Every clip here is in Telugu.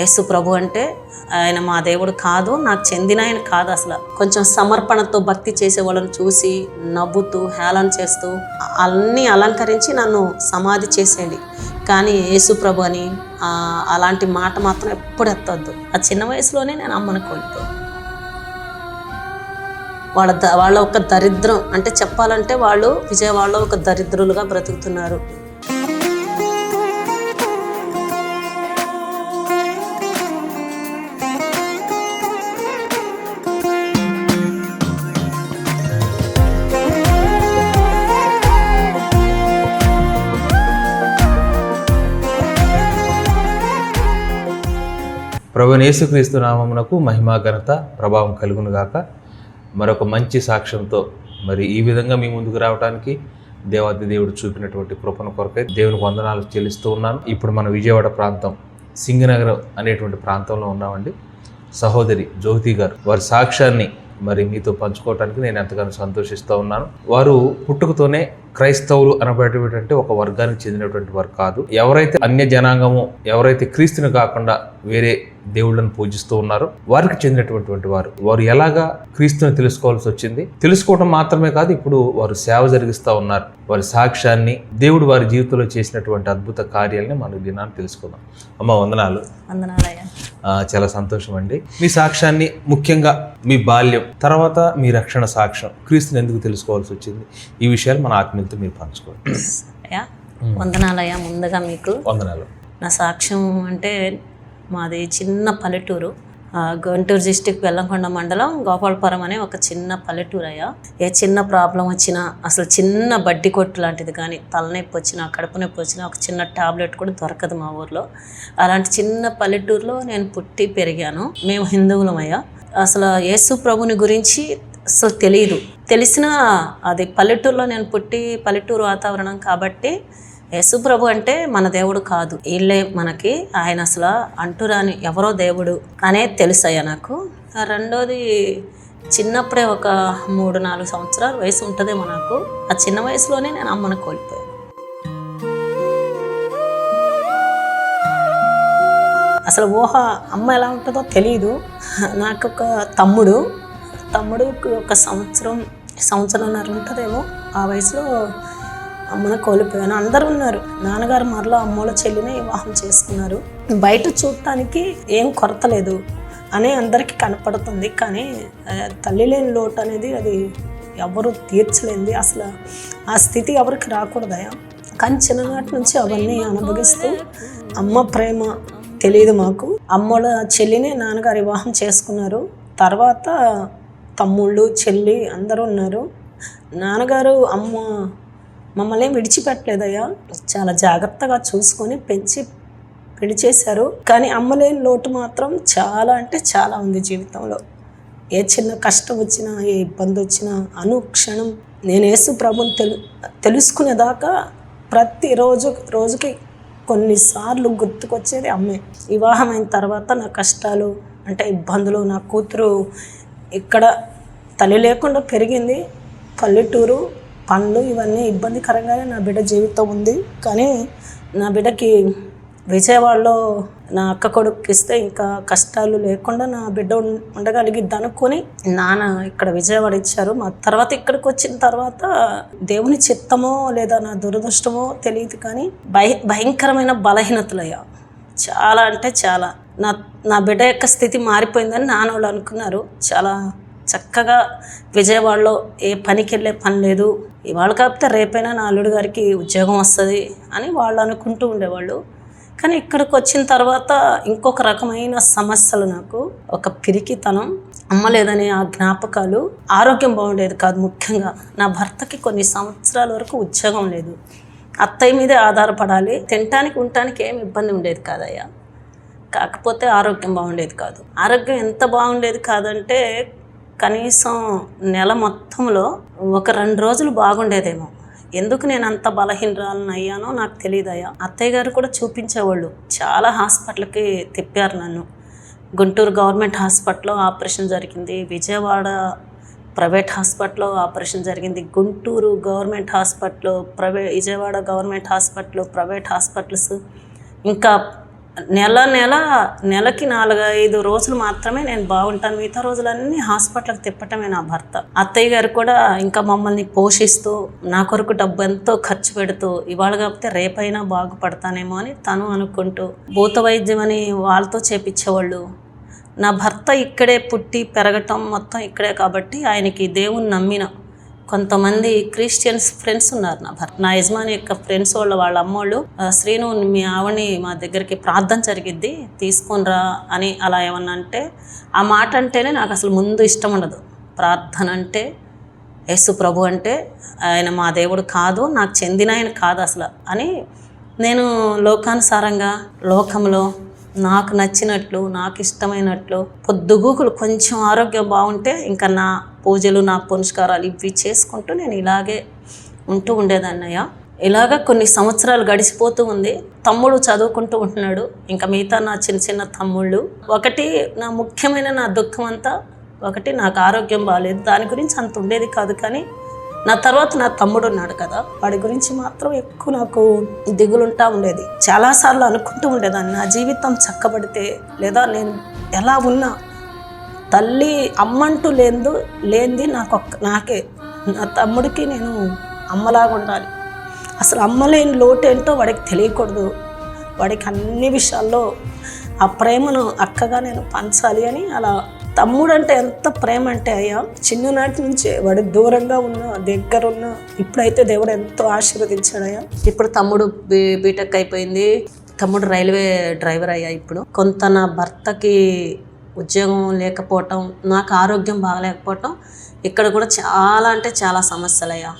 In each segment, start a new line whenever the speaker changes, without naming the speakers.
యేసు ప్రభు అంటే ఆయన మా దేవుడు కాదు నాకు చెందిన ఆయన కాదు అసలు. కొంచెం సమర్పణతో భక్తి చేసే వాళ్ళని చూసి నవ్వుతూ హేళన చేస్తూ అన్నీ అలంకరించి నన్ను సమాధి చేసేయండి. కానీ యేసు ప్రభు అని అలాంటి మాట మాత్రం ఎప్పుడు ఎత్తొద్దు. ఆ చిన్న వయసులోనే నేను అమ్మను కోల్పోయాను. వాళ్ళ ద వాళ్ళ ఒక దరిద్రం అంటే చెప్పాలంటే వాళ్ళు విజయవాడలో ఒక దరిద్రులుగా బ్రతుకుతున్నారు.
ప్రభు యేసుక్రీస్తు నామమునకు మహిమా ఘనత ప్రభావం కలుగునుగాక మరొక మంచి సాక్ష్యంతో మరి ఈ విధంగా మీ ముందుకు రావడానికి దేవాది దేవుడు చూపినటువంటి కృపణ కొరకై దేవునికి వందనాలు చెల్లిస్తూ ఉన్నాను. ఇప్పుడు మన విజయవాడ ప్రాంతం సింగనగరం అనేటువంటి ప్రాంతంలో ఉన్నామండి. సహోదరి జ్యోతి గారు వారి సాక్ష్యాన్ని మరి మీతో పంచుకోవడానికి నేను ఎంతగానో సంతోషిస్తూ ఉన్నాను. వారు పుట్టుకతోనే క్రైస్తవులు అనబడేటువంటి ఒక వర్గానికి చెందినటువంటి వారు కాదు. ఎవరైతే అన్య జనాంగము ఎవరైతే క్రీస్తుని కాకుండా వేరే దేవుళ్ళను పూజిస్తూ ఉన్నారో వారికి చెందినటువంటి వారు. వారు ఎలాగా క్రీస్తుని తెలుసుకోవాల్సి వచ్చింది? తెలుసుకోవడం మాత్రమే కాదు ఇప్పుడు వారు సేవ జరిగిస్తూ ఉన్నారు. వారి సాక్ష్యాన్ని దేవుడు వారి జీవితంలో చేసినటువంటి అద్భుత కార్యాలని మనం దినాన్ని తెలుసుకుందాం. అమ్మ వందనాలు. చాలా సంతోషం అండి. మీ సాక్ష్యాన్ని ముఖ్యంగా మీ బాల్యం తర్వాత మీ రక్షణ సాక్ష్యం క్రీస్తుని ఎందుకు తెలుసుకోవాల్సి వచ్చింది? ఈ విషయాలు మన ఆత్మీయులతో మీరు పంచుకోండి.
వందనాలయ్యా ముందుగా మీకు
వందనాలు.
నా సాక్ష్యం అంటే మాది చిన్న పల్లెటూరు. గుంటూరు డిస్టిక్ వెల్లంకొండ మండలం గోపాలపురం అనే ఒక చిన్న పల్లెటూరు అయ్యా ఏ చిన్న ప్రాబ్లం వచ్చినా అసలు చిన్న బడ్డి కొట్టు లాంటిది కానీ తలనొప్పి వచ్చినా కడుపు నొప్పి వచ్చినా ఒక చిన్న టాబ్లెట్ కూడా దొరకదు మా ఊర్లో. అలాంటి చిన్న పల్లెటూరులో నేను పుట్టి పెరిగాను. మేము హిందువులం అయ్యా అసలు యేసు ప్రభుని గురించి అసలు తెలియదు తెలిసిన అది పల్లెటూరులో నేను పుట్టి పల్లెటూరు వాతావరణం కాబట్టి యేసుప్రభు అంటే మన దేవుడు కాదు. వీళ్ళే మనకి ఆయన అసలు అంటురాని ఎవరో దేవుడు అనే తెలుసయ్యా నాకు. ఆ రెండోది చిన్నప్పుడే ఒక మూడు నాలుగు సంవత్సరాల వయసు ఉంటుందేమో నాకు. ఆ చిన్న వయసులోనే నేను అమ్మను కోల్పోయాను. అసలు ఊహ అమ్మ ఎలా ఉంటుందో తెలియదు నాకు ఒక తమ్ముడు. తమ్ముడుకి ఒక సంవత్సరం సంవత్సరంన్నర ఉంటుందేమో ఆ వయసులో అమ్మను కోల్పోయాను. అందరూ ఉన్నారు. నాన్నగారు మరలా అమ్మోల చెల్లినే వివాహం చేసుకున్నారు. బయట చూడటానికి ఏం కొరత లేదు అని అందరికీ కనపడుతుంది. కానీ తల్లి లేని లోటు అనేది అది ఎవరు తీర్చలేంది. అసలు ఆ స్థితి ఎవరికి రాకూడదయా కానీ చిన్ననాటి నుంచి అవన్నీ అనుభవిస్తూ అమ్మ ప్రేమ తెలియదు మాకు. అమ్మోళ్ళ చెల్లిని నాన్నగారు వివాహం చేసుకున్నారు. తర్వాత తమ్ముళ్ళు చెల్లి అందరూ ఉన్నారు. నాన్నగారు అమ్మ మమ్మల్ని విడిచిపెట్టలేదయ్యా. చాలా జాగ్రత్తగా చూసుకొని పెంచి పెళ్ళి చేశారు. కానీ అమ్మలేని లోటు మాత్రం చాలా అంటే చాలా ఉంది జీవితంలో. ఏ చిన్న కష్టం వచ్చినా ఏ ఇబ్బంది వచ్చినా అనుక్షణం నేను యేసు ప్రభుని తెలు తెలుసుకునేదాకా ప్రతిరోజు రోజుకి కొన్నిసార్లు గుర్తుకొచ్చేది అమ్మే. వివాహం అయిన తర్వాత నా కష్టాలు అంటే ఇబ్బందులు నా కూతురు ఇక్కడ తల్లి లేకుండా పెరిగింది. పల్లెటూరు పనులు ఇవన్నీ ఇబ్బందికరంగానే నా బిడ్డ జీవితం ఉంది. కానీ నా బిడ్డకి విజయవాడలో నా అక్క కొడుకు ఇస్తే ఇంకా కష్టాలు లేకుండా నా బిడ్డ ఉండగలిగిద్ది అనుకొని నాన్న ఇక్కడ విజయవాడ ఇచ్చారు. మా తర్వాత ఇక్కడికి వచ్చిన తర్వాత దేవుని చిత్తమో లేదా నా దురదృష్టమో తెలియదు కానీ భయ భయంకరమైన బలహీనతలయ్యా. చాలా అంటే చాలా. నా నా బిడ్డ యొక్క స్థితి మారిపోయిందని నాన్న వాళ్ళు అనుకున్నారు. చాలా చక్కగా విజయవాడలో ఏ పనికి వెళ్ళే పని లేదు. ఇవాళ కాకపోతే రేపైనా నా అల్లుడు గారికి ఉద్యోగం వస్తుంది అని వాళ్ళు అనుకుంటూ ఉండేవాళ్ళు. కానీ ఇక్కడికి వచ్చిన తర్వాత ఇంకొక రకమైన సమస్యలు నాకు. ఒక పిరికితనం అమ్మలేదనే ఆ జ్ఞాపకాలు. ఆరోగ్యం బాగుండేది కాదు ముఖ్యంగా. నా భర్తకి కొన్ని సంవత్సరాల వరకు ఉద్యోగం లేదు. అత్తయ్య మీదే ఆధారపడాలి. తినటానికి ఉండటానికి ఏం ఇబ్బంది ఉండేది కాదయ్యా. కాకపోతే ఆరోగ్యం బాగుండేది కాదు. ఆరోగ్యం ఎంత బాగుండేది కాదంటే కనీసం నెల మొత్తంలో ఒక రెండు రోజులు బాగుండేదేమో. ఎందుకు నేను అంత బలహీనరాలను అయ్యానో నాకు తెలియదయ్యా అత్తయ్య గారు కూడా చూపించేవాళ్ళు. చాలా హాస్పిటల్కి తిప్పారు నన్ను. గుంటూరు గవర్నమెంట్ హాస్పిటల్లో ఆపరేషన్ జరిగింది. విజయవాడ ప్రైవేట్ హాస్పిటల్లో ఆపరేషన్ జరిగింది. Guntur government hospital private Vijayawada government hospital private hospitals ఇంకా నెల నెల నెలకి నాలుగు ఐదు రోజులు మాత్రమే నేను బాగుంటాను. మిగతా రోజులన్నీ హాస్పిటల్కి తిప్పటమే నా భర్త. అత్తయ్య గారు కూడా ఇంకా మమ్మల్ని పోషిస్తూ నా కొరకు డబ్బు ఎంతో ఖర్చు పెడుతూ ఇవాళ కాకపోతే రేపైనా బాగుపడతానేమో అని తను అనుకుంటూ భూత వైద్యం అని వాళ్ళతో చేపించేవాళ్ళు. నా భర్త ఇక్కడే పుట్టి పెరగటం మొత్తం ఇక్కడే కాబట్టి ఆయనకి దేవుని నమ్మిన కొంతమంది క్రిస్టియన్స్ ఫ్రెండ్స్ ఉన్నారు నా భర్త. నా యజమాని యొక్క ఫ్రెండ్స్ వాళ్ళ వాళ్ళ అమ్మోళ్ళు శ్రీను మీ ఆవిని మా దగ్గరికి ప్రార్థన జరిగిద్ది తీసుకునిరా అని అలా ఏమన్నా అంటే ఆ మాట అంటేనే నాకు అసలు ముందు ఇష్టం ఉండదు. ప్రార్థన అంటే యేసు ప్రభు అంటే ఆయన మా దేవుడు కాదు నాకు చెందిన ఆయన కాదు అసలు అని నేను లోకానుసారంగా లోకంలో నాకు నచ్చినట్లు నాకు ఇష్టమైనట్లు పొద్దుగూకులు కొంచెం ఆరోగ్యం బాగుంటే ఇంకా నా పూజలు నా పునస్కారాలు ఇవి చేసుకుంటూ నేను ఇలాగే ఉంటూ ఉండేదన్నయ్య. ఇలాగ కొన్ని సంవత్సరాలు గడిచిపోతూ ఉంది. తమ్ముడు చదువుకుంటూ ఉంటున్నాడు. ఇంకా మిగతా నా చిన్న చిన్న తమ్ముళ్ళు. ఒకటి నా ముఖ్యమైన నా దుఃఖం అంతా ఒకటి నాకు ఆరోగ్యం బాగాలేదు దాని గురించి అంత ఉండేది కాదు కానీ నా తర్వాత నా తమ్ముడు ఉన్నాడు కదా వాడి గురించి మాత్రం ఎక్కువ నాకు దిగులుంటా ఉండేది. చాలాసార్లు అనుకుంటూ ఉండేదాన్ని. నా జీవితం చక్కబడితే లేదా నేను ఎలా ఉన్నా తల్లి అమ్మంటూ లేదు లేనిది నాకు నాకే. నా తమ్ముడికి నేను అమ్మలాగా ఉండాలి. అసలు అమ్మలేని లోటు ఏంటో వాడికి తెలియకూడదు. వాడికి అన్ని విషయాల్లో ఆ ప్రేమను అక్కగా నేను పంచాలి అని అలా తమ్ముడు అంటే ఎంత ప్రేమ అంటే అయ్యా చిన్ననాటి నుంచే వాడు దూరంగా ఉన్న దగ్గర ఉన్న ఇప్పుడైతే దేవుడు ఎంతో ఆశీర్వదించాడయ్యా ఇప్పుడు తమ్ముడు బీ బీటెక్ అయిపోయింది. తమ్ముడు రైల్వే డ్రైవర్ అయ్యా ఇప్పుడు. కొంత నా భర్తకి ఉద్యోగం లేకపోవటం నాకు ఆరోగ్యం బాగలేకపోవటం ఇక్కడ కూడా చాలా అంటే చాలా సమస్యలయ్యా.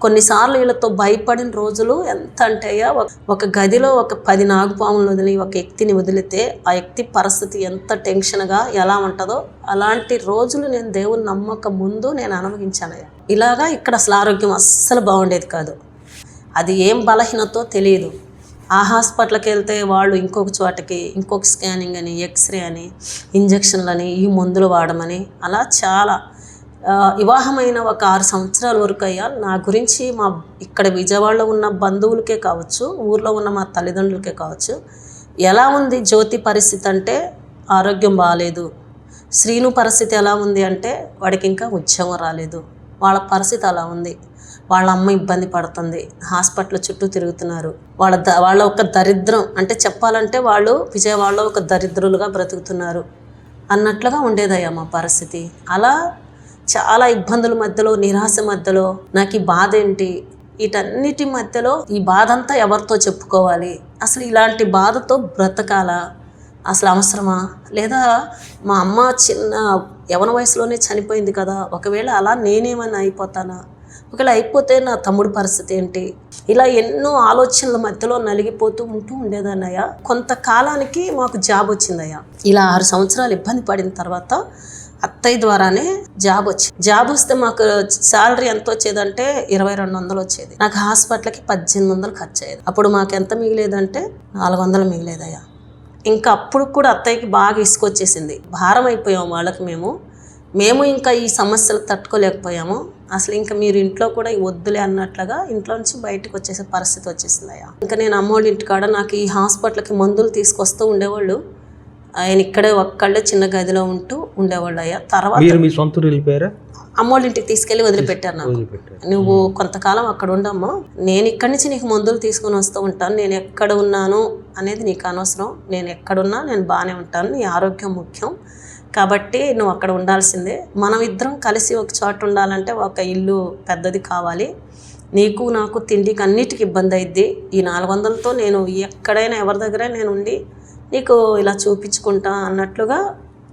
కొన్నిసార్లు వీళ్ళతో భయపడిన రోజులు ఎంత అంటే అయ్యా, ఒక- గదిలో ఒక పది నాగుపాములు వదిలి ఒక వ్యక్తిని వదిలితే ఆ వ్యక్తి పరిస్థితి ఎంత టెన్షన్గా ఎలా ఉంటుందో అలాంటి రోజులు నేను దేవుని నమ్మక ముందు నేను అనుభవించానయ్యా ఇలాగా ఇక్కడ అసలు ఆరోగ్యం అస్సలు బాగుండేది కాదు. అది ఏం బలహీనతో తెలియదు. ఆ హాస్పిటల్కి వెళ్తే వాళ్ళు ఇంకొక చోటకి ఇంకొక స్కానింగ్ అని ఎక్స్రే అని ఇంజక్షన్లని ఈ మందులు వాడమని అలా చాలా వివాహమైన ఒక ఆరు సంవత్సరాల వరకు అయ్యా నా గురించి మా ఇక్కడ విజయవాడలో ఉన్న బంధువులకే కావచ్చు ఊర్లో ఉన్న మా తల్లిదండ్రులకే కావచ్చు ఎలా ఉంది జ్యోతి పరిస్థితి అంటే ఆరోగ్యం బాగాలేదు శ్రీను పరిస్థితి ఎలా ఉంది అంటే వాడికి ఇంకా ఉద్యోగం రాలేదు. వాళ్ళ పరిస్థితి అలా ఉంది. వాళ్ళ అమ్మ ఇబ్బంది పడుతుంది. హాస్పిటల్ చుట్టూ తిరుగుతున్నారు. వాళ్ళ ద వాళ్ళ ఒక దరిద్రం అంటే చెప్పాలంటే వాళ్ళు విజయవాడలో ఒక దరిద్రులుగా బ్రతుకుతున్నారు. అన్నట్లుగా ఉండేదయ్యా మా పరిస్థితి. అలా చాలా ఇబ్బందుల మధ్యలో నిరాశ మధ్యలో నాకు ఈ బాధ ఏంటి? వీటన్నిటి మధ్యలో ఈ బాధ అంతా ఎవరితో చెప్పుకోవాలి? అసలు ఇలాంటి బాధతో బ్రతకాలా? అసలు అవసరమా? లేదా మా అమ్మ చిన్న యవన వయసులోనే చనిపోయింది కదా ఒకవేళ అలా నేనేమైనా అయిపోతానా? ఒకవేళ అయిపోతే నా తమ్ముడు పరిస్థితి ఏంటి? ఇలా ఎన్నో ఆలోచనల మధ్యలో నలిగిపోతూ ఉంటూ ఉండేదన్నయ్య కొంతకాలానికి మాకు జాబ్ వచ్చిందయ్యా ఇలా ఆరు సంవత్సరాలు ఇబ్బంది పడిన తర్వాత అత్తయ్య ద్వారానే జాబ్ వచ్చింది. జాబ్ వస్తే మాకు శాలరీ ఎంత వచ్చేదంటే ఇరవై రెండు వందలు వచ్చేది. నాకు హాస్పిటల్కి పద్దెనిమిది వందలు ఖర్చు అయ్యేది అప్పుడు మాకు ఎంత మిగిలేదంటే నాలుగు వందలు మిగిలేదయ్యా. ఇంకా అప్పుడు కూడా అత్తయ్యకి బాగా ఇసుకొచ్చేసింది. భారం అయిపోయాం వాళ్ళకి మేము. మేము ఇంకా ఈ సమస్యలు తట్టుకోలేకపోయాము. అసలు ఇంకా మీరు ఇంట్లో కూడా ఈ వద్దులే అన్నట్లుగా ఇంట్లో నుంచి బయటకు వచ్చేసే పరిస్థితి వచ్చేసింది అయ్యా. ఇంకా నేను అమ్మోళ్ళ ఇంటికాడ నాకు ఈ హాస్పిటల్కి మందులు తీసుకొస్తూ ఉండేవాళ్ళు. ఆయన ఇక్కడే ఒక్కళ్ళే చిన్న గదిలో ఉంటూ ఉండేవాళ్ళు అయ్యా. తర్వాత
మీ సొంత
అమ్మోళ్ళ ఇంటికి తీసుకెళ్ళి వదిలిపెట్టారు నాకు. నువ్వు కొంతకాలం అక్కడ ఉండమ్మా. నేను ఇక్కడి నుంచి నీకు మందులు తీసుకొని వస్తూ ఉంటాను. నేను ఎక్కడ ఉన్నాను అనేది నీకు అనవసరం. నేను ఎక్కడున్నా నేను బాగానే ఉంటాను. నీ ఆరోగ్యం ముఖ్యం. కాబట్టి నువ్వు అక్కడ ఉండాల్సిందే. మనం ఇద్దరం కలిసి ఒక చోట ఉండాలంటే ఒక ఇల్లు పెద్దది కావాలి. నీకు నాకు తిండికి అన్నిటికి ఇబ్బంది అయింది ఈ నాలుగు వందలతో నేను ఎక్కడైనా ఎవరి దగ్గర నేను ఉండి నీకు ఇలా చూపించుకుంటా అన్నట్లుగా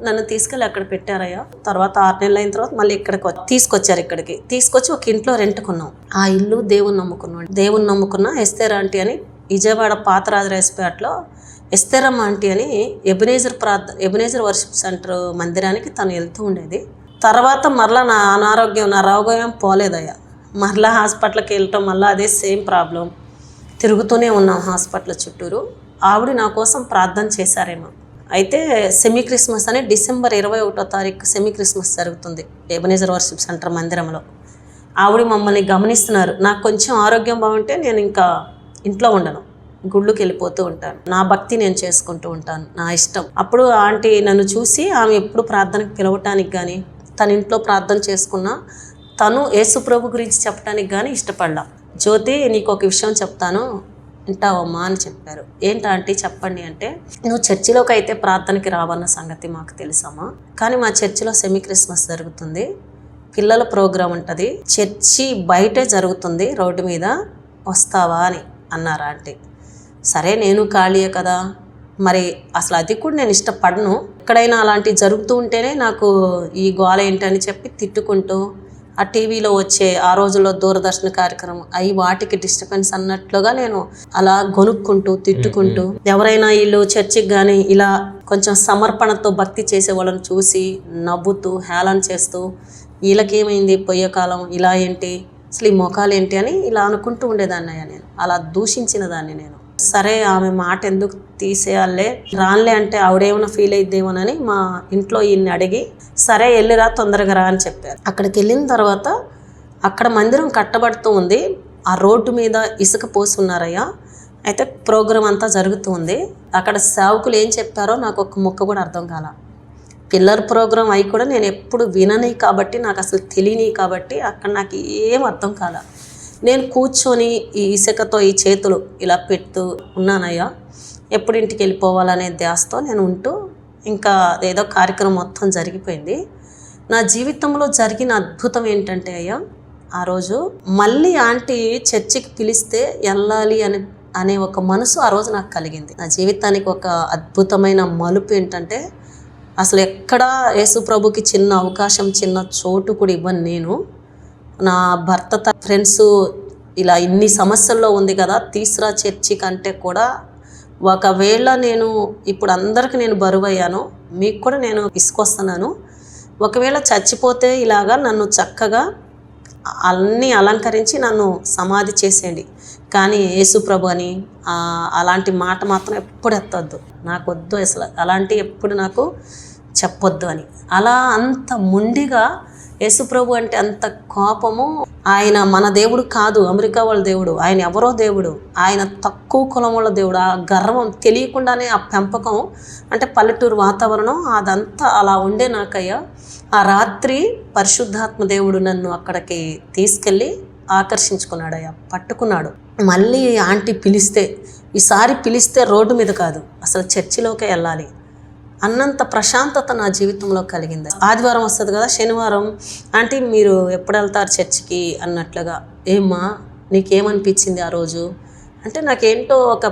నన్ను తీసుకెళ్ళి అక్కడ పెట్టారయ్యా. తర్వాత ఆరు నెలలు అయిన తర్వాత మళ్ళీ ఇక్కడికి తీసుకొచ్చారు ఇక్కడికి. తీసుకొచ్చి ఒక ఇంట్లో రెంట్కున్నాం ఆ ఇల్లు దేవుని నమ్ముకున్నాం. దేవుని నమ్ముకున్న ఎస్తేరాంటి అని విజయవాడ పాతరాజరాజపేటలో ఎస్తెరమ్ ఆంటీ అని ఎబినేజర్ ప్రార్థ ఎబినేజర్ వర్షిప్ సెంటర్ మందిరానికి తను వెళ్తూ ఉండేది. తర్వాత మరలా నా అనారోగ్యం నా రోగం పోలేదయ్యా. మరలా హాస్పిటల్కి వెళ్ళటం మళ్ళీ అదే సేమ్ ప్రాబ్లం. తిరుగుతూనే ఉన్నాం హాస్పిటల్ చుట్టూరు. ఆవిడ నా కోసం ప్రార్థన చేశారేమో. అయితే సెమీ క్రిస్మస్ అని డిసెంబర్ ఇరవై ఒకటో తారీఖు సెమీ క్రిస్మస్ జరుగుతుంది ఎబనేజర్ వర్షిప్ సెంటర్ మందిరంలో. ఆవిడ మమ్మల్ని గమనిస్తున్నారు. నాకు కొంచెం ఆరోగ్యం బాగుంటే నేను ఇంకా ఇంట్లో ఉండను. గుళ్ళుకి వెళ్ళిపోతూ ఉంటాను. నా భక్తి నేను చేసుకుంటూ ఉంటాను. నా ఇష్టం. అప్పుడు ఆంటీ నన్ను చూసి ఆమె ఎప్పుడు ప్రార్థనకు పిలవటానికి కానీ తన ఇంట్లో ప్రార్థన చేసుకున్నా తను యేసుప్రభు గురించి చెప్పడానికి కానీ ఇష్టపడలా. జ్యోతి నీకు ఒక విషయం చెప్తాను. వింటావమ్మా అని చెప్పారు. ఏంటా ఆంటీ చెప్పండి అంటే నువ్వు చర్చిలోకి అయితే ప్రార్థనకి రావన్న సంగతి మాకు తెలుసమ్మా. కానీ మా చర్చిలో సెమీ క్రిస్మస్ జరుగుతుంది. పిల్లల ప్రోగ్రాం ఉంటుంది. చర్చి బయటే జరుగుతుంది రోడ్డు మీద. వస్తావా అని అన్నారు ఆంటీ. సరే నేను ఖాళీయే కదా. మరి అసలు అది కూడా నేను ఇష్టపడను. ఎక్కడైనా అలాంటివి జరుగుతూ ఉంటేనే నాకు ఈ గోల ఏంటని చెప్పి తిట్టుకుంటూ ఆ టీవీలో వచ్చే ఆ రోజుల్లో దూరదర్శన కార్యక్రమం అవి వాటికి డిస్టర్బెన్స్ అన్నట్లుగా నేను అలా గొనుక్కుంటూ తిట్టుకుంటూ ఎవరైనా వీళ్ళు చర్చికి కానీ ఇలా కొంచెం సమర్పణతో భక్తి చేసే వాళ్ళని చూసి నవ్వుతూ హేళన చేస్తూ వీళ్ళకేమైంది పోయే కాలం? ఇలా ఏంటి? అసలు ఈ మొఖాలు ఏంటి? అని ఇలా అనుకుంటూ ఉండేదాన్ని అయ్యా నేను. అలా దూషించిన దాన్ని నేను. సరే ఆమె మాట ఎందుకు తీసేయాలే? రాన్లే అంటే ఆవిడేమైనా ఫీల్ అయిద్దేమోనని మా ఇంట్లో ఈయన్ని అడిగి సరే వెళ్ళిరా తొందరగా రా అని చెప్పారు. అక్కడికి వెళ్ళిన తర్వాత అక్కడ మందిరం కట్టబడుతూ ఉంది. ఆ రోడ్డు మీద ఇసుక పోసి ఉన్నారయ్యా అయితే ప్రోగ్రాం అంతా జరుగుతూ ఉంది. అక్కడ సేవకులు ఏం చెప్పారో నాకు ఒక ముక్క కూడా అర్థం కాల. పిల్లర్ ప్రోగ్రాం అయి కూడా నేను ఎప్పుడు వినని కాబట్టి నాకు అసలు తెలియని కాబట్టి అక్కడ నాకు ఏం అర్థం కాలే. నేను కూర్చొని ఈ ఇసుకతో ఈ చేతులు ఇలా పెడుతూ ఉన్నానయ్యా. ఎప్పుడు ఇంటికి వెళ్ళిపోవాలనే ధ్యాసతో నేను ఉంటూ ఇంకా ఏదో కార్యక్రమం మొత్తం జరిగిపోయింది. నా జీవితంలో జరిగిన అద్భుతం ఏంటంటే అయ్యా ఆ రోజు మళ్ళీ ఆంటీ చర్చికి పిలిస్తే వెళ్ళాలి అని అనే ఒక మనసు ఆ రోజు నాకు కలిగింది. నా జీవితానికి ఒక అద్భుతమైన మలుపు ఏంటంటే అసలు ఎక్కడా యేసు ప్రభుకి చిన్న అవకాశం చిన్న చోటు కూడా ఇవ్వను నేను. నా భర్త ఫ్రెండ్స్ ఇలా ఇన్ని సమస్యల్లో ఉంది కదా తీసరా చర్చి కంటే కూడా ఒకవేళ నేను ఇప్పుడు అందరికి నేను బరువు అయ్యాను మీకు కూడా నేను ఇసుకొస్తున్నాను. ఒకవేళ చచ్చిపోతే ఇలాగా నన్ను చక్కగా అన్నీ అలంకరించి నన్ను సమాధి చేసేయండి. కానీ యేసుప్రభు అని అలాంటి మాట మాత్రం ఎప్పుడు ఎత్తొద్దు. నాకు వద్దు అసలు. అలాంటి ఎప్పుడు నాకు చెప్పొద్దు అని. అలా అంత ముండిగా యేసుప్రభు అంటే అంత కోపము. ఆయన మన దేవుడు కాదు అమెరికా వాళ్ళ దేవుడు. ఆయన ఎవరో దేవుడు. ఆయన తక్కువ కులం వాళ్ళ దేవుడు. ఆ గర్వం తెలియకుండానే ఆ పెంపకం అంటే పల్లెటూరు వాతావరణం అదంతా అలా ఉండే నాకయ్యా. ఆ రాత్రి పరిశుద్ధాత్మ దేవుడు నన్ను అక్కడికి తీసుకెళ్ళి ఆకర్షించుకున్నాడయ్యా. పట్టుకున్నాడు. మళ్ళీ ఆంటీ పిలిస్తే ఈసారి పిలిస్తే రోడ్డు మీద కాదు. అసలు చర్చిలోకే వెళ్ళాలి. అన్నంత ప్రశాంతత నా జీవితంలో కలిగింది. ఆదివారం వస్తుంది కదా శనివారం. ఆంటీ మీరు ఎప్పుడు వెళ్తారు చర్చికి అన్నట్లుగా ఏమ్మా నీకేమనిపించింది ఆ రోజు? అంటే నాకేంటో ఒక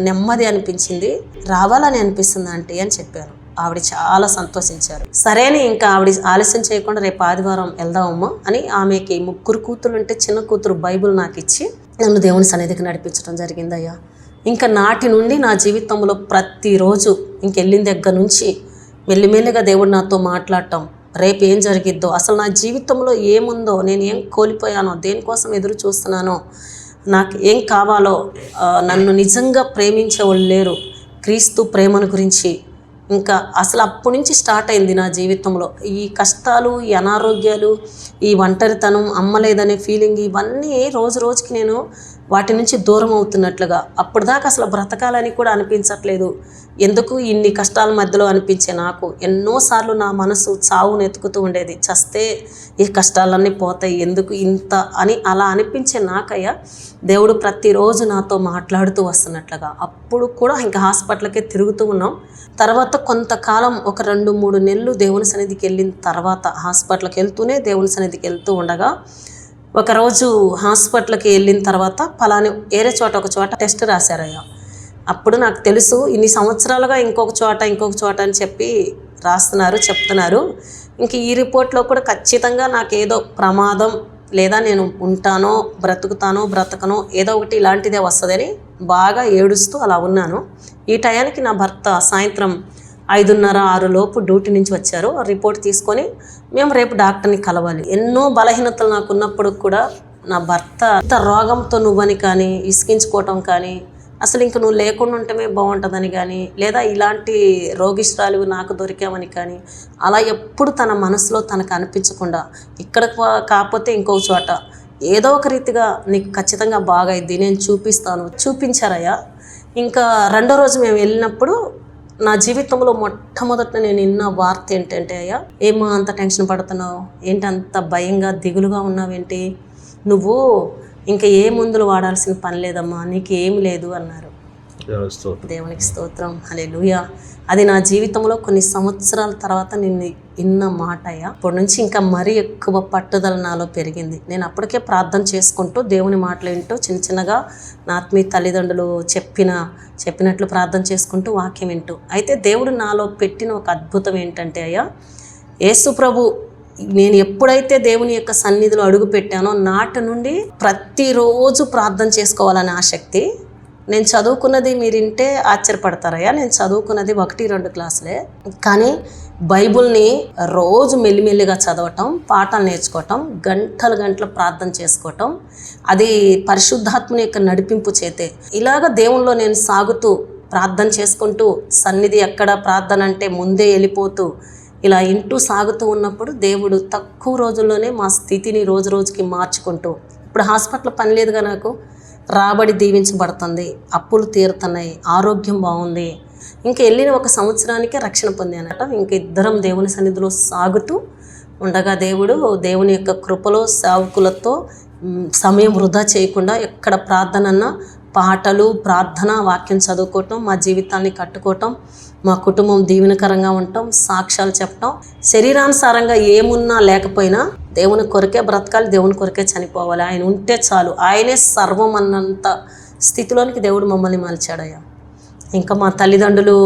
నెమ్మది అనిపించింది. రావాలని అనిపిస్తుంది ఆంటీ అని చెప్పాను ఆవిడ చాలా సంతోషించారు. సరే అని ఇంకా ఆవిడ ఆలస్యం చేయకుండా రేపు ఆదివారం వెళ్దామమ్మా అని ఆమెకి ముగ్గురు కూతురు ఉంటే చిన్న కూతురు బైబిల్ నాకు ఇచ్చి నన్ను దేవుని సన్నిధికి నడిపించడం జరిగిందయ్యా. ఇంకా నాటి నుండి నా జీవితంలో ప్రతిరోజు ఇంకెళ్ళిన దగ్గర నుంచి మెల్లిమెల్లిగా దేవుడు నాతో మాట్లాడటం రేపు ఏం జరిగిద్దో అసలు నా జీవితంలో ఏముందో నేను ఏం కోల్పోయానో దేనికోసం ఎదురు చూస్తున్నానో నాకు ఏం కావాలో నన్ను నిజంగా ప్రేమించే వాళ్ళు లేరు. క్రీస్తు ప్రేమను గురించి ఇంకా అసలు అప్పటి నుంచి స్టార్ట్ అయింది నా జీవితంలో. ఈ కష్టాలు ఈ అనారోగ్యాలు ఈ ఒంటరితనం అమ్మలేదనే ఫీలింగ్ ఇవన్నీ రోజు రోజుకి నేను వాటి నుంచి దూరం అవుతున్నట్లుగా. అప్పటిదాకా అసలు బ్రతకాలని కూడా అనిపించట్లేదు. ఎందుకు ఇన్ని కష్టాల మధ్యలో అనిపించే నాకు? ఎన్నోసార్లు నా మనసు చావును ఎతుకుతూ ఉండేది. చస్తే ఈ కష్టాలన్నీ పోతాయి. ఎందుకు ఇంత అని అలా అనిపించే నాకయ్యా దేవుడు ప్రతిరోజు నాతో మాట్లాడుతూ వస్తున్నట్లుగా. అప్పుడు కూడా ఇంకా హాస్పిటల్కే తిరుగుతూ ఉన్నాం. తర్వాత కొంతకాలం ఒక రెండు మూడు నెలలు దేవుని సన్నిధికి వెళ్ళిన తర్వాత హాస్పిటల్కి వెళ్తూనే దేవుని సన్నిధికి వెళ్తూ ఉండగా ఒకరోజు హాస్పిటల్కి వెళ్ళిన తర్వాత ఫలాని వేరే చోట ఒక చోట టెస్ట్ రాశారయ్యా. అప్పుడు నాకు తెలుసు ఇన్ని సంవత్సరాలుగా ఇంకొక చోట ఇంకొక చోట అని చెప్పి రాస్తున్నారు చెప్తున్నారు. ఇంక ఈ రిపోర్ట్లో కూడా ఖచ్చితంగా నాకు ఏదో ప్రమాదం లేదా నేను ఉంటానో బ్రతుకుతానో బ్రతకనో ఏదో ఒకటి ఇలాంటిదే వస్తుందని బాగా ఏడుస్తూ అలా ఉన్నాను. ఈ టయానికి నా భర్త సాయంత్రం ఐదున్నర ఆరు లోపు డ్యూటీ నుంచి వచ్చారు. ఆ రిపోర్ట్ తీసుకొని మేము రేపు డాక్టర్ని కలవాలి. ఎన్నో బలహీనతలు నాకు ఉన్నప్పుడు కూడా నా భర్త అంత రోగంతో నువ్వని కానీ ఇసికించుకోవటం కానీ అసలు ఇంక నువ్వు లేకుండా ఉంటమే బాగుంటుందని కానీ లేదా ఇలాంటి రోగిష్టాలు నాకు దొరికామని కానీ అలా ఎప్పుడు తన మనసులో తనకు అనిపించకుండా ఇక్కడ కాకపోతే ఇంకో చోట ఏదో ఒక రీతిగా నీకు ఖచ్చితంగా బాగైద్ది నేను చూపిస్తాను చూపించారయ్యా. ఇంకా రెండో రోజు మేము వెళ్ళినప్పుడు నా జీవితంలో మొట్టమొదట నేను విన్న వార్త ఏంటంటే అయ్యా ఏమో అంత టెన్షన్ పడుతున్నావు? ఏంటి అంత భయంగా దిగులుగా ఉన్నావేంటి? నువ్వు ఇంకా ఏ మందులు వాడాల్సిన పని లేదమ్మా నీకు ఏం లేదు అన్నారు. దేవునికి స్తోత్రం. అలే అది నా జీవితంలో కొన్ని సంవత్సరాల తర్వాత నిన్ను ఇన్న మాట అప్పటి నుంచి ఇంకా మరీ ఎక్కువ పట్టుదల నాలో పెరిగింది. నేను అప్పటికే ప్రార్థన చేసుకుంటూ దేవుని మాటలు వింటూ చిన్న చిన్నగా నా ఆత్మీయ తల్లిదండ్రులు చెప్పిన చెప్పినట్లు ప్రార్థన చేసుకుంటూ వాక్యం వింటూ. అయితే దేవుడు నాలో పెట్టిన ఒక అద్భుతం ఏంటంటే అయ్యా యేసు ప్రభు నేను ఎప్పుడైతే దేవుని యొక్క సన్నిధిలో అడుగు పెట్టానో నాటి నుండి ప్రతిరోజు ప్రార్థన చేసుకోవాలనే ఆసక్తి నేను చదువుకున్నది మీరు వింటే ఆశ్చర్యపడతారయ్యా. నేను చదువుకున్నది ఒకటి రెండు క్లాసులే. కానీ బైబుల్ని రోజు మెల్లిమెల్లిగా చదవటం పాఠాలు నేర్చుకోవటం గంటలు గంటలు ప్రార్థన చేసుకోవటం అది పరిశుద్ధాత్మని యొక్క నడిపింపు చేతే ఇలాగ దేవునిలో నేను సాగుతూ ప్రార్థన చేసుకుంటూ సన్నిధి ఎక్కడ ప్రార్థన అంటే ముందే వెళ్ళిపోతూ ఇలా ఇంటూ సాగుతూ ఉన్నప్పుడు దేవుడు తక్కువ రోజుల్లోనే మా స్థితిని రోజు రోజుకి మార్చుకుంటూ ఇప్పుడు హాస్పిటల్ పని లేదుగా నాకు రాబడి దీవించబడుతుంది. అప్పులు తీరుతున్నాయి. ఆరోగ్యం బాగుంది. ఇంకా వెళ్ళిన ఒక సంవత్సరానికి రక్షణ పొందానట. ఇంక ఇద్దరం దేవుని సన్నిధిలో సాగుతూ ఉండగా దేవుడు దేవుని యొక్క కృపలో సేవకులతో సమయం వృధా చేయకుండా ఎక్కడ ప్రార్థనన్నా పాటలు ప్రార్థన వాక్యం చదువుకోవటం మా జీవితాన్ని కట్టుకోవటం మా కుటుంబం దీవెనకరంగా ఉండటం సాక్ష్యాలు చెప్పటం శరీరానుసారంగా ఏమున్నా లేకపోయినా దేవుని కొరకే బ్రతకాలి దేవుని కొరకే చనిపోవాలి. ఆయన ఉంటే చాలు. ఆయనే సర్వం అన్నంత స్థితిలోనికి దేవుడు మమ్మల్ని మలిచాడయ్యా. ఇంకా మా తల్లిదండ్రులు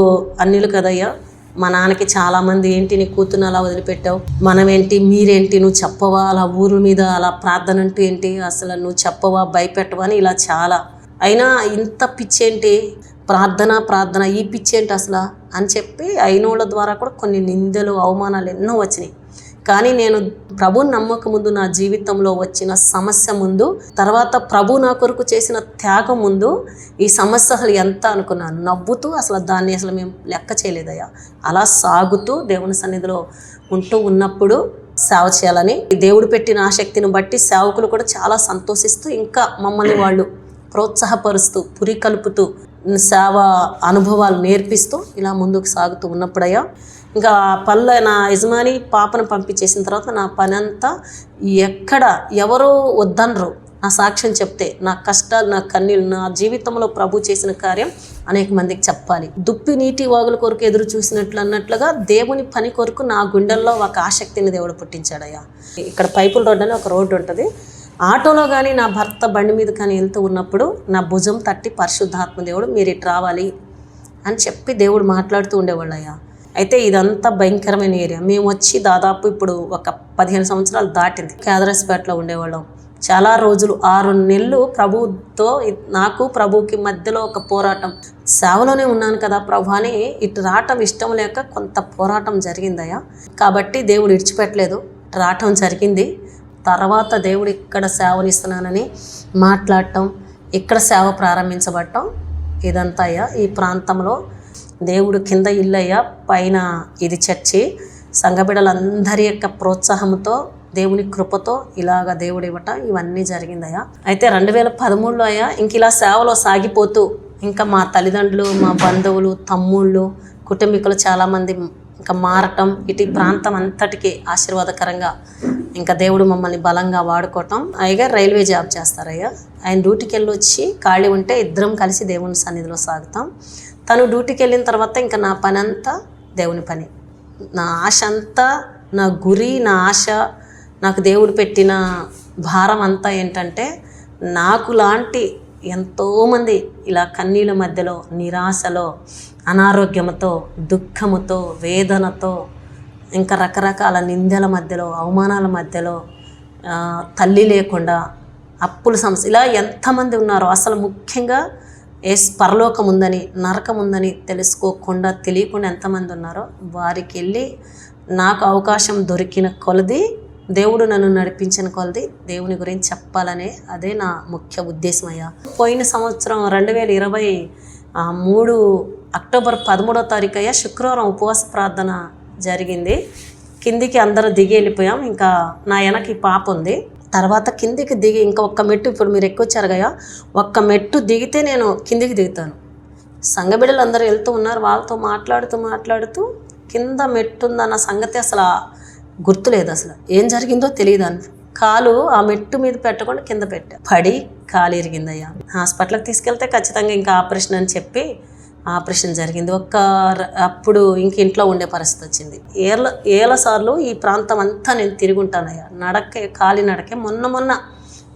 అన్నిలు కదయ్యా మా నాన్నకి చాలామంది ఏంటి నీ కూతుర్ని అలా వదిలిపెట్టావు? మనమేంటి మీరేంటి నువ్వు చెప్పవా? అలా ఊరు మీద అలా ప్రార్థన అంటూ ఏంటి? అసలు నువ్వు చెప్పవా? భయపెట్టవా? అని ఇలా చాలా. అయినా ఇంత పిచ్చేంటి ప్రార్థన ప్రార్థన ఈ పిచ్చేంటి అసలు? అని చెప్పి అయినోళ్ళ ద్వారా కూడా కొన్ని నిందలు అవమానాలు ఎన్నో వచ్చినాయి. కానీ నేను ప్రభు నమ్మక ముందు నా జీవితంలో వచ్చిన సమస్య ముందు తర్వాత ప్రభు నా కొరకు చేసిన త్యాగం ముందు ఈ సమస్య అసలు ఎంత అనుకున్నాను నవ్వుతూ అసలు దాన్ని అసలు మేము లెక్క చేయలేదయ్యా. అలా సాగుతూ దేవుని సన్నిధిలో ఉంటూ ఉన్నప్పుడు సేవ చేయాలని దేవుడు పెట్టిన ఆసక్తిని బట్టి సేవకులు కూడా చాలా సంతోషిస్తూ ఇంకా మమ్మల్ని వాళ్ళు ప్రోత్సాహపరుస్తూ పురి కలుపుతూ సేవ అనుభవాలు నేర్పిస్తూ ఇలా ముందుకు సాగుతూ ఉన్నప్పుడయ్యా. ఇంకా పల్లె నా యజమాని పాపను పంపించేసిన తర్వాత నా పని అంతా ఎక్కడ ఎవరో వద్దనరు. నా సాక్ష్యం చెప్తే నా కష్టాలు నా కన్నీళ్ళు నా జీవితంలో ప్రభు చేసిన కార్యం అనేక మందికి చెప్పాలి. దుప్పి నీటి వాగుల కొరకు ఎదురు చూసినట్లు అన్నట్లుగా దేవుని పని కొరకు నా గుండెల్లో ఒక ఆసక్తిని దేవుడు పుట్టించాడయ్యా. ఇక్కడ పైపుల రోడ్డు అని ఒక రోడ్డు ఉంటుంది. ఆటోలో కానీ నా భర్త బండి మీద కానీ వెళ్తూ ఉన్నప్పుడు నా భుజం తట్టి పరిశుద్ధాత్మ దేవుడు మీరు ఇటు రావాలి అని చెప్పి దేవుడు మాట్లాడుతూ ఉండేవాళ్ళయ్యా. అయితే ఇదంతా భయంకరమైన ఏరియా. మేము వచ్చి దాదాపు ఇప్పుడు ఒక పదిహేను సంవత్సరాలు దాటింది. కేదరస్పేటలో ఉండేవాళ్ళం. చాలా రోజులు ఆరు నెలలు ప్రభుతో నాకు ప్రభుకి మధ్యలో ఒక పోరాటం. సేవలోనే ఉన్నాను కదా ప్రభు అని ఇటు రావటం ఇష్టం లేక కొంత పోరాటం జరిగిందయ్యా. కాబట్టి దేవుడు ఇడిచిపెట్టలేదు రావటం జరిగింది. తర్వాత దేవుడు ఇక్కడ సేవనిస్తున్నానని మాట్లాడటం ఇక్కడ సేవ ప్రారంభించబడటం ఇదంతా అయ్యా. ఈ ప్రాంతంలో దేవుడు కింద ఇల్లయ్యా పైన ఇది చర్చి. సంఘబిడలందరి యొక్క ప్రోత్సాహంతో దేవుని కృపతో ఇలాగ దేవుడు ఇవ్వటం ఇవన్నీ జరిగిందయ్యా. అయితే రెండు వేల పదమూడులో అయ్యా ఇంక ఇలా సేవలో సాగిపోతూ ఇంకా మా తల్లిదండ్రులు మా బంధువులు తమ్ముళ్ళు కుటుంబీకులు చాలామంది ఇంకా మారటం ఇటు ప్రాంతం అంతటికి ఆశీర్వాదకరంగా ఇంకా దేవుడు మమ్మల్ని బలంగా వాడుకోవటం. అయ్యగా రైల్వే జాబ్ చేస్తారయ్యా. ఆయన డ్యూటీకి వెళ్ళి వచ్చి ఖాళీ ఉంటే ఇద్దరం కలిసి దేవుని సన్నిధిలో సాగుతాం. తను డ్యూటీకి వెళ్ళిన తర్వాత ఇంకా నా పని అంతా దేవుని పని. నా ఆశ అంతా నా గురి నా ఆశ నాకు దేవుడు పెట్టిన భారం అంతా ఏంటంటే నాకు లాంటి ఎంతోమంది ఇలా కన్నీళ్ళ మధ్యలో నిరాశలో అనారోగ్యంతో దుఃఖముతో వేదనతో ఇంకా రకరకాల నిందల మధ్యలో అవమానాల మధ్యలో తల్లి లేకుండా అప్పుల సమస్య ఇలా ఎంతమంది ఉన్నారో అసలు ముఖ్యంగా ఏ పరలోకం ఉందని నరకం ఉందని తెలుసుకోకుండా తెలియకుండా ఎంతమంది ఉన్నారో వారికి వెళ్ళి నాకు అవకాశం దొరికిన కొలది దేవుడు నన్ను నడిపించిన కొలది దేవుని గురించి చెప్పాలనే అదే నా ముఖ్య ఉద్దేశం అయ్యా. పోయిన సంవత్సరం రెండు వేల ఇరవై మూడు అక్టోబర్ పదమూడో తారీఖు అయ్యా శుక్రవారం ఉపవాస ప్రార్థన జరిగింది. కిందికి అందరూ దిగి వెళ్ళిపోయాం. ఇంకా నా వెనక ఈ పాప ఉంది. తర్వాత కిందికి దిగి ఇంకా ఒక్క మెట్టు ఇప్పుడు మీరు ఎక్కువ కదా ఒక్క మెట్టు దిగితే నేను కిందికి దిగుతాను. సంఘబిడ్డలు అందరూ వెళ్తూ ఉన్నారు వాళ్ళతో మాట్లాడుతూ మాట్లాడుతూ కింద మెట్టుందన్న సంగతి అసలు గుర్తులేదు అసలు. ఏం జరిగిందో తెలియదు అని కాలు ఆ మెట్టు మీద పెట్టకుండా కింద పెట్టా. పడి కాలు ఇరిగిందయ్యా. హాస్పిటల్కి తీసుకెళ్తే ఖచ్చితంగా ఇంకా ఆపరేషన్ అని చెప్పి ఆపరేషన్ జరిగింది. ఒక్క అప్పుడు ఇంక ఇంట్లో ఉండే పరిస్థితి వచ్చింది. ఏళ్ళ ఏళ్ళ సార్లు ఈ ప్రాంతం అంతా నేను తిరుగుంటానయ్యా నడకే కాలి నడకే మొన్న మొన్న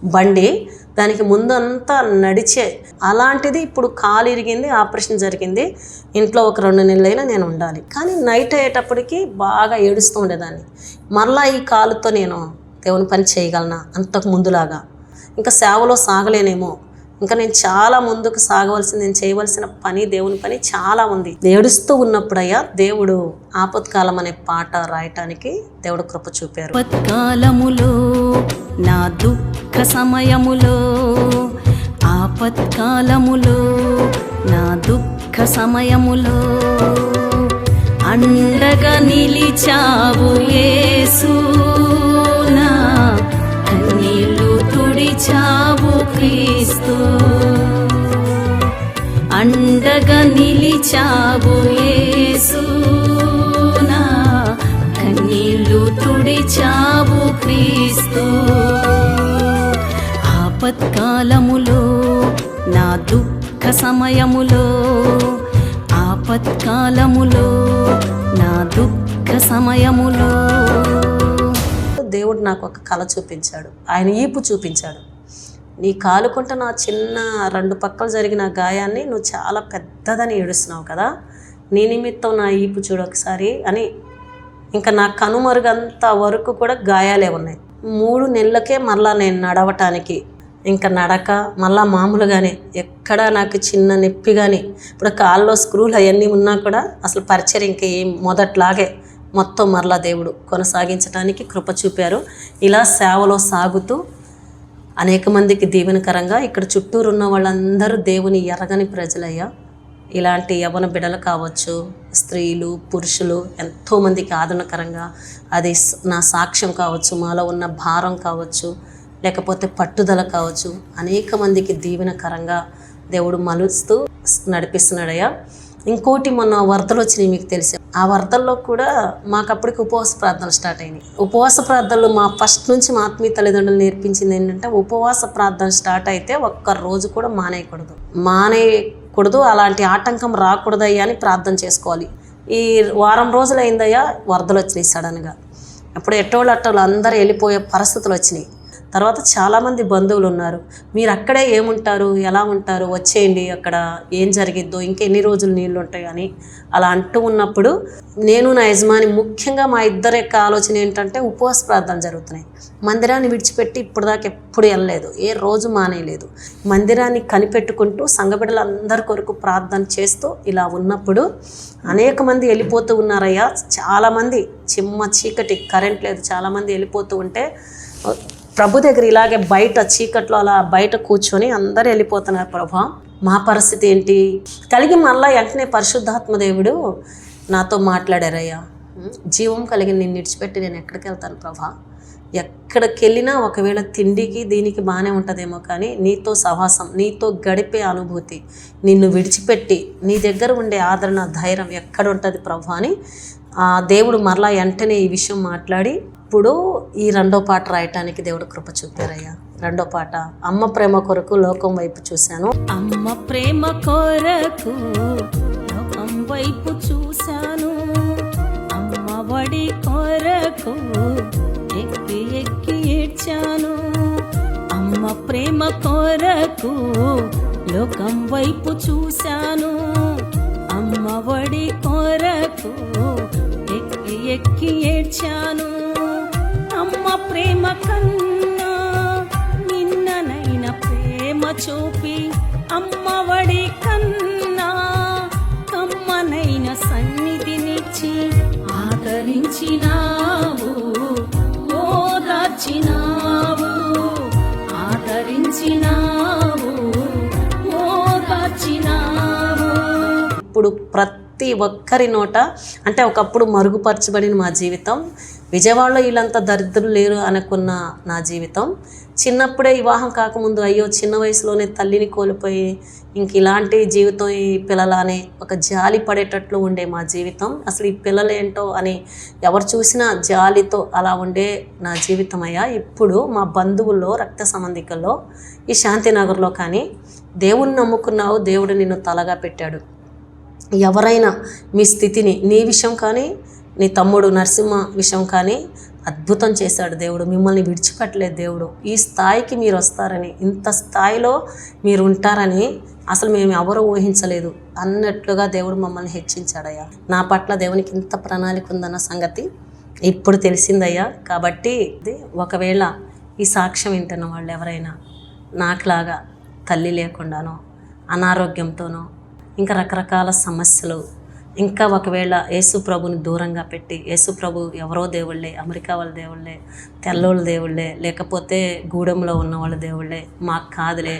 బండి దానికి ముందు అంతా నడిచే అలాంటిది ఇప్పుడు కాలు ఇరిగింది ఆపరేషన్ జరిగింది. ఇంట్లో ఒక రెండు నెలలైనా నేను ఉండాలి. కానీ నైట్ అయ్యేటప్పటికి బాగా ఏడుస్తూ ఉండేదాన్ని. మరలా ఈ కాలుతో నేను దేవుని పని చేయగలనా? అంతకు ముందులాగా. ఇంకా సేవలో సాగలేనేమో. ఇంకా నేను చాలా ముందుకు సాగవలసింది నేను చేయవలసిన పని దేవుని పని చాలా ఉంది. ఏడుస్తూ ఉన్నప్పుడయ్యా దేవుడు ఆపత్కాలం అనే పాట రాయటానికి దేవుడు కృప చూపారు.
ఆపత్కాలములో నా దుఃఖ సమయములో ఆపత్కాలములో నా దుఃఖ సమయములో అండగా నిలిచావు యేసు. నిలిచావు క్రీస్తు. అండగా నిలిచావు యేసు. కన్నీళ్ళు తుడిచావు క్రీస్తు. ఆపత్కాలములో నా దుఃఖ సమయములో ఆపత్కాలములో నా దుఃఖ సమయములో
దేవుడు నాకు ఒక కళ చూపించాడు. ఆయన ఈపు చూపించాడు. నీ కాలుకుంట నా చిన్న రెండు పక్కలు జరిగిన గాయాన్ని నువ్వు చాలా పెద్దదని ఏడుస్తున్నావు కదా? నీ నిమిత్తం నా ఈపు చూడు ఒకసారి అని ఇంకా నా కనుమరుగంత వరకు కూడా గాయాలే ఉన్నాయి. మూడు నెలలకే మళ్ళా నేను నడవటానికి. ఇంకా నడక మళ్ళా మామూలుగానే ఎక్కడ నాకు చిన్న నొప్పి కానీ ఇప్పుడు కాల్లో స్క్రూలు అవన్నీ ఉన్నా కూడా అసలు పరిచయం ఇంకా ఏం మొదట్లాగే మొత్తం మరలా దేవుడు కొనసాగించడానికి కృప చూపారు. ఇలా సేవలో సాగుతూ అనేక మందికి దీవెనకరంగా ఇక్కడ చుట్టూరు ఉన్న వాళ్ళందరూ దేవుని ఎరగని ప్రజలయ్యా. ఇలాంటి యవన బిడలు కావచ్చు స్త్రీలు పురుషులు ఎంతోమందికి ఆదరణకరంగా అది నా సాక్ష్యం కావచ్చు మాలో ఉన్న భారం కావచ్చు లేకపోతే పట్టుదల కావచ్చు అనేక మందికి దీవెనకరంగా దేవుడు మలుస్తూ నడిపిస్తున్నాడయ్యా. ఇంకోటి మొన్న వరదలు వచ్చినాయి మీకు తెలిసి. ఆ వరదల్లో కూడా మాకు అప్పటికి ఉపవాస ప్రార్థనలు స్టార్ట్ అయినాయి. ఉపవాస ప్రార్థనలు మా ఫస్ట్ నుంచి మా ఆత్మీయ తల్లిదండ్రులు నేర్పించింది ఏంటంటే ఉపవాస ప్రార్థన స్టార్ట్ అయితే ఒక్క రోజు కూడా మానేయకూడదు. మానేయకూడదు అలాంటి ఆటంకం రాకూడదయ్యా అని ప్రార్థన చేసుకోవాలి. ఈ వారం రోజులు అయిందయ్యా వరదలు వచ్చినాయి సడన్గా. అప్పుడు ఎట్టోళ్ళు అట్టోళ్ళు అందరూ వెళ్ళిపోయే పరిస్థితులు వచ్చినాయి. తర్వాత చాలామంది బంధువులు ఉన్నారు. మీరు అక్కడే ఏముంటారు? ఎలా ఉంటారు? వచ్చేయండి అక్కడ. ఏం జరిగిద్దో? ఇంకెన్ని రోజులు నీళ్ళు ఉంటాయి అని అలా అంటూ ఉన్నప్పుడు నేను నా యజమాని ముఖ్యంగా మా ఇద్దరి యొక్క ఆలోచన ఏంటంటే ఉపవాస ప్రార్థనలు జరుగుతున్నాయి. మందిరాన్ని విడిచిపెట్టి ఇప్పటిదాకా దాకా ఎప్పుడు వెళ్ళలేదు. ఏ రోజు మానేయలేదు. మందిరాన్ని కనిపెట్టుకుంటూ సంఘబిడ్డలందరి కొరకు ప్రార్థన చేస్తూ ఇలా ఉన్నప్పుడు అనేక మంది వెళ్ళిపోతూ ఉన్నారయ్యా. చాలామంది చిమ్మ చీకటి కరెంట్ లేదు. చాలామంది వెళ్ళిపోతూ ఉంటే ప్రభు దగ్గర ఇలాగే బయట చీకట్లో అలా బయట కూర్చొని అందరు వెళ్ళిపోతున్నారు ప్రభా. మా పరిస్థితి ఏంటి? కలిగి మళ్ళా వెంటనే పరిశుద్ధాత్మ దేవుడు నాతో మాట్లాడారయ్యా. జీవం కలిగి నిన్ను విడిచిపెట్టి నేను ఎక్కడికి వెళ్తాను ప్రభా? ఎక్కడికి వెళ్ళినా ఒకవేళ తిండికి దీనికి బాగానే ఉంటుందేమో కానీ నీతో సహవాసం నీతో గడిపే అనుభూతి నిన్ను విడిచిపెట్టి నీ దగ్గర ఉండే ఆదరణ ధైర్యం ఎక్కడ ఉంటుంది ప్రభా అని ఆ దేవుడు మరలా వెంటనే ఈ విషయం మాట్లాడి అప్పుడు ఈ రెండో పాట రాయటానికి దేవుడు కృప చూపారయ్యా. రెండో పాట. అమ్మ ప్రేమ కొరకు లోకం వైపు చూశాను.
అమ్మ ప్రేమ కొరకు లోకం వైపు చూశాను. అమ్మ వడి కొరకు ఎక్కి ఎక్కి ఏడ్చాను. అమ్మ ప్రేమ కొరకు లోకం వైపు చూశాను. అమ్మ వడి కొరకు ఎక్కి ఎక్కి ఏడ్చాను. అమ్మ ప్రేమ కన్నా నిన్ననైన ప్రేమ చూపి అమ్మవడి కన్నా కమ్మనైన సన్నిధినిచ్చి ఆదరించినావు ఓదార్చినావు ఆదరించినావు ఓదార్చినావు.
ఇప్పుడు ప్రతి ప్రతి ఒక్కరి నోట అంటే ఒకప్పుడు మరుగుపరచబడిన మా జీవితం విజయవాడలో వీళ్ళంతా దరిద్రులు లేరు అనుకున్న నా జీవితం. చిన్నప్పుడే వివాహం కాకముందు అయ్యో చిన్న వయసులోనే తల్లిని కోల్పోయి ఇంక ఇలాంటి జీవితం ఈ పిల్లలనే ఒక జాలి పడేటట్లు ఉండే మా జీవితం. అసలు ఈ పిల్లలు ఏంటో అని ఎవరు చూసినా జాలితో అలా ఉండే నా జీవితం అయ్యా. ఇప్పుడు మా బంధువుల్లో రక్త సంబంధికుల్లో ఈ శాంతినగర్లో కానీ దేవుణ్ణి నమ్ముకున్నావు దేవుడు నిన్ను తలగా పెట్టాడు. ఎవరైనా మీ స్థితిని నీ విషయం కానీ నీ తమ్ముడు నరసింహ విషయం కానీ అద్భుతం చేశాడు దేవుడు. మిమ్మల్ని విడిచిపెట్టలేదు దేవుడు. ఈ స్థాయికి మీరు వస్తారని ఇంత స్థాయిలో మీరు ఉంటారని అసలు మేము ఎవరూ ఊహించలేదు. అన్నట్లుగా దేవుడు మమ్మల్ని హెచ్చించాడయ్యా. నా పట్ల దేవునికి ఇంత ప్రణాళిక ఉందన్న సంగతి ఇప్పుడు తెలిసిందయ్యా. కాబట్టి ఇది ఒకవేళ ఈ సాక్ష్యం వింటున్న వాళ్ళు ఎవరైనా నాకులాగా తల్లి లేకుండానో అనారోగ్యంతోనో ఇంకా రకరకాల సమస్యలు ఇంకా ఒకవేళ యేసు ప్రభుని దూరంగా పెట్టి యేసు ప్రభు ఎవరో దేవుళ్ళే అమెరికా వాళ్ళ దేవుళ్ళే తెల్లోళ్ళ దేవుళ్ళే లేకపోతే గూడెంలో ఉన్న వాళ్ళ దేవుళ్ళే మాకు కాదులే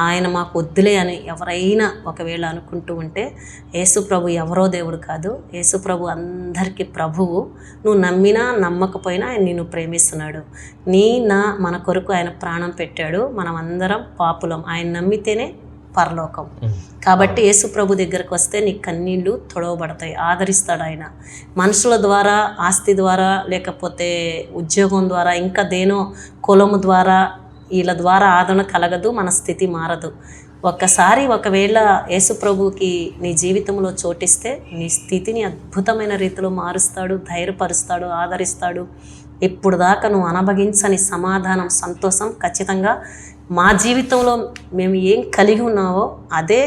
ఆయన మాకు వద్దులే అని ఎవరైనా ఒకవేళ అనుకుంటూ ఉంటే యేసు ప్రభు ఎవరో దేవుడు కాదు యేసు ప్రభు అందరికీ ప్రభువు. నువ్వు నమ్మినా నమ్మకపోయినా ఆయన నిన్ను ప్రేమిస్తున్నాడు. నీ నా మన కొరకు ఆయన ప్రాణం పెట్టాడు. మనం అందరం పాపులం. ఆయన నమ్మితేనే పరలోకం. కాబట్టి యేసు ప్రభు దగ్గరకు వస్తే నీ కన్నీళ్ళు తొడవబడతాయి. ఆదరిస్తాడు ఆయన మనుషుల ద్వారా ఆస్తి ద్వారా లేకపోతే ఉద్యోగం ద్వారా ఇంకా దేనో కులము ద్వారా వీళ్ళ ద్వారా ఆదరణ కలగదు మన స్థితి మారదు. ఒక్కసారి ఒకవేళ యేసు ప్రభుకి నీ జీవితంలో చోటిస్తే నీ స్థితిని అద్భుతమైన రీతిలో మారుస్తాడు ధైర్యపరుస్తాడు ఆదరిస్తాడు. ఇప్పుడు దాకా నువ్వు అనభగించని సమాధానం సంతోషం ఖచ్చితంగా మా జీవితంలో మేము ఏం కలిగి ఉన్నావో అదే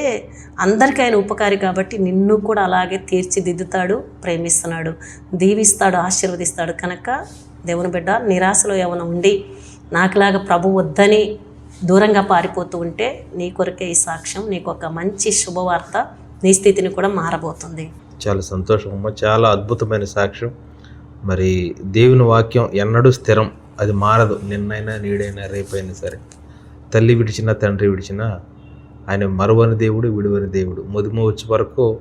అందరికీ ఆయన ఉపకారి కాబట్టి నిన్ను కూడా అలాగే తీర్చిదిద్దుతాడు ప్రేమిస్తున్నాడు దీవిస్తాడు ఆశీర్వదిస్తాడు. కనుక దేవుని బిడ్డ నిరాశలో ఏమైనా ఉండి నాకులాగా ప్రభు వద్దని దూరంగా పారిపోతూ ఉంటే నీ కొరకే ఈ సాక్ష్యం నీకు ఒక మంచి శుభవార్త నీ స్థితిని కూడా మారబోతుంది.
చాలా సంతోషం అమ్మ. చాలా అద్భుతమైన సాక్ష్యం. మరి దేవుని వాక్యం ఎన్నడూ స్థిరం. అది మారదు. నిన్నైనా నీడైనా రేపైనా సరే. తల్లి విడిచినా తండ్రి విడిచినా ఆయన మరువని దేవుడు విడువని దేవుడు. ముదిమ వచ్చే వరకు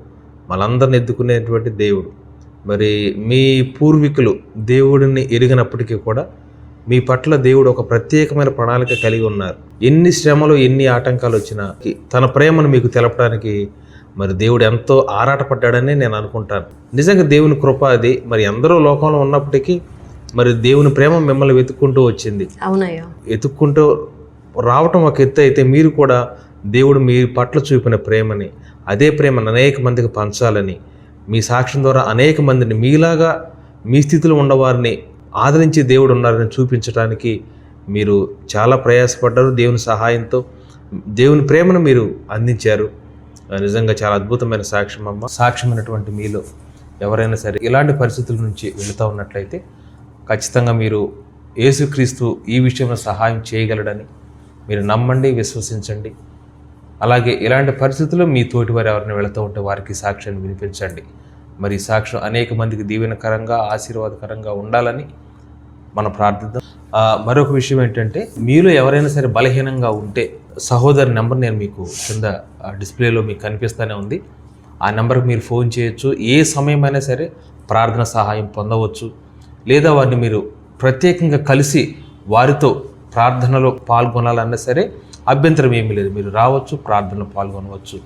మనందరిని ఎత్తుకునేటువంటి దేవుడు. మరి మీ పూర్వీకులు దేవుడిని ఎరిగినప్పటికీ కూడా మీ పట్ల దేవుడు ఒక ప్రత్యేకమైన ప్రణాళిక కలిగి ఉన్నారు. ఎన్ని శ్రమలు ఎన్ని ఆటంకాలు వచ్చినా తన ప్రేమను మీకు తెలపడానికి మరి దేవుడు ఎంతో ఆరాటపడ్డాడని నేను అనుకుంటాను. నిజంగా దేవుని కృప అది. మరి ఎందరో లోకంలో ఉన్నప్పటికీ మరి దేవుని ప్రేమ మిమ్మల్ని వెతుక్కుంటూ వచ్చింది.
అవునయ్యా.
వెతుక్కుంటూ రావటం ఒక ఎత్తు అయితే మీరు కూడా దేవుడు మీ పట్ల చూపిన ప్రేమని అదే ప్రేమను అనేక మందికి పంచాలని మీ సాక్ష్యం ద్వారా అనేక మందిని మీలాగా మీ స్థితిలో ఉన్నవారిని ఆదరించి దేవుడు ఉన్నారని చూపించడానికి మీరు చాలా ప్రయాసపడ్డారు దేవుని సహాయంతో. దేవుని ప్రేమను మీరు అందించారు. నిజంగా చాలా అద్భుతమైన సాక్ష్యం అమ్మ. సాక్ష్యమైనటువంటి మీలో ఎవరైనా సరే ఇలాంటి పరిస్థితుల నుంచి వెళుతూ ఉన్నట్లయితే ఖచ్చితంగా మీరు యేసుక్రీస్తు ఈ విషయంలో సహాయం చేయగలడని మీరు నమ్మండి విశ్వసించండి. అలాగే ఇలాంటి పరిస్థితుల్లో మీ తోటి వారు ఎవరిని వెళుతూ ఉంటే వారికి సాక్ష్యాన్ని వినిపించండి. మరి సాక్ష్యం అనేక మందికి దీవెనకరంగా ఆశీర్వాదకరంగా ఉండాలని మనం ప్రార్థిద్దాం. మరొక విషయం ఏంటంటే మీలో ఎవరైనా సరే బలహీనంగా ఉంటే సహోదరి నెంబర్ నేను మీకు కింద డిస్ప్లేలో మీకు కనిపిస్తూనే ఉంది. ఆ నెంబర్కి మీరు ఫోన్ చేయొచ్చు. ఏ సమయమైనా సరే ప్రార్థన సహాయం పొందవచ్చు. లేదా వారిని మీరు ప్రత్యేకంగా కలిసి వారితో ప్రార్థనలో పాల్గొనాలన్నా సరే అభ్యంతరం ఏమీ లేదు. మీరు రావచ్చు ప్రార్థనలో పాల్గొనవచ్చు.